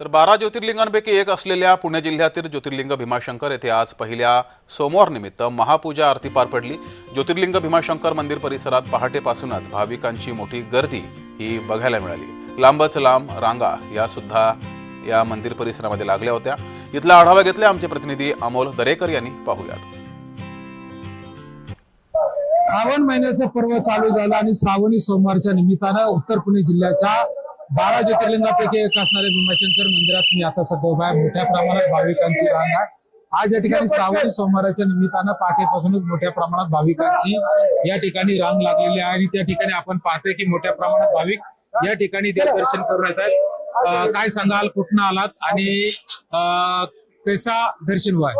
तर बारा ज्योतिर्लिंगांपैकी एक असलेल्या पुणे जिल्ह्यातील ज्योतिर्लिंग भीमाशंकर येथे आज पहिल्या सोमवार निमित्त महापूजा आरती पार पडली. ज्योतिर्लिंग भीमाशंकर मंदिर परिसरात पहाटेपासूनच भाविकांची मोठी गर्दी ही बघायला मिळाली. लांबच लांब रांगा या सुद्धा या मंदिर परिसरामध्ये लागल्या होत्या. इथला आढावा घेतला आमचे प्रतिनिधी अमोल दरेकर यांनी. पाहूयात. श्रावण महिन्याचं पर्व चालू झालं आणि श्रावणी सोमवारच्या निमित्तानं उत्तर पुणे जिल्ह्याच्या बारा ज्योतिर्लिंगापैकी एक असणाऱ्या भीमाशंकर मंदिरात मी आता सध्या उभा आहे. मोठ्या प्रमाणात भाविकांची रांग. आहे आज या ठिकाणी श्रावणी सोमवाराच्या निमित्तानं पहाटेपासूनच मोठ्या प्रमाणात भाविकांची या ठिकाणी रांग लागलेली आहे आणि त्या ठिकाणी आपण पाहतोय की मोठ्या प्रमाणात भाविक या ठिकाणी देवदर्शन करून येत आहेत काय सांगाल? कुठनं आलात? आणि अं, कैसा दर्शन हुआ है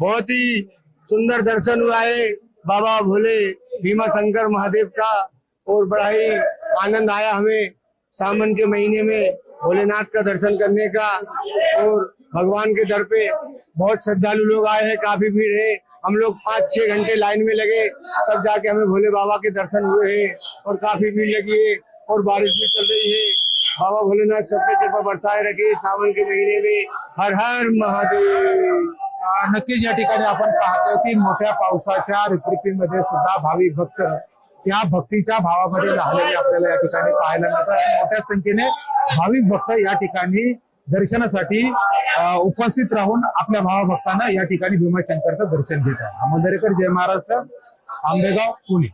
बहुत ही सुंदर दर्शन हुआ है. बाबा भोले भीमा शंकर महादेव का और बड़ा ही आनंद आया हमें. सावन के महीने में भोलेनाथ का दर्शन करने का और भगवान के दर पे बहुत श्रद्धालु लोग आए हैं, काफ़ी भीड़ है। हम लोग पाँच छह घंटे लाइन में लगे, तब जाके हमें भोले बाबा के दर्शन हुए हैं और काफ़ी भीड़ लगी है और बारिश भी चल रही है। बाबा भोलेनाथ सबके कृपा बरसाए रखे सावन के महीने में। हर हर महादेव। नक्कीच या आपण पाहतो की मोठ्या पावसाच्या रिपरिपीमध्ये सुद्धा भाविक भक्त त्या भक्तीच्या भावामध्ये राहिलेले आपल्याला या ठिकाणी पाहायला मिळतात. आणि मोठ्या संख्येने भाविक भक्त या ठिकाणी दर्शनासाठी उपस्थित राहून आपल्या भावभक्तांना या ठिकाणी भीमाशंकरचं दर्शन घेत आहे जय महाराष्ट्र आंबेगाव पुणे.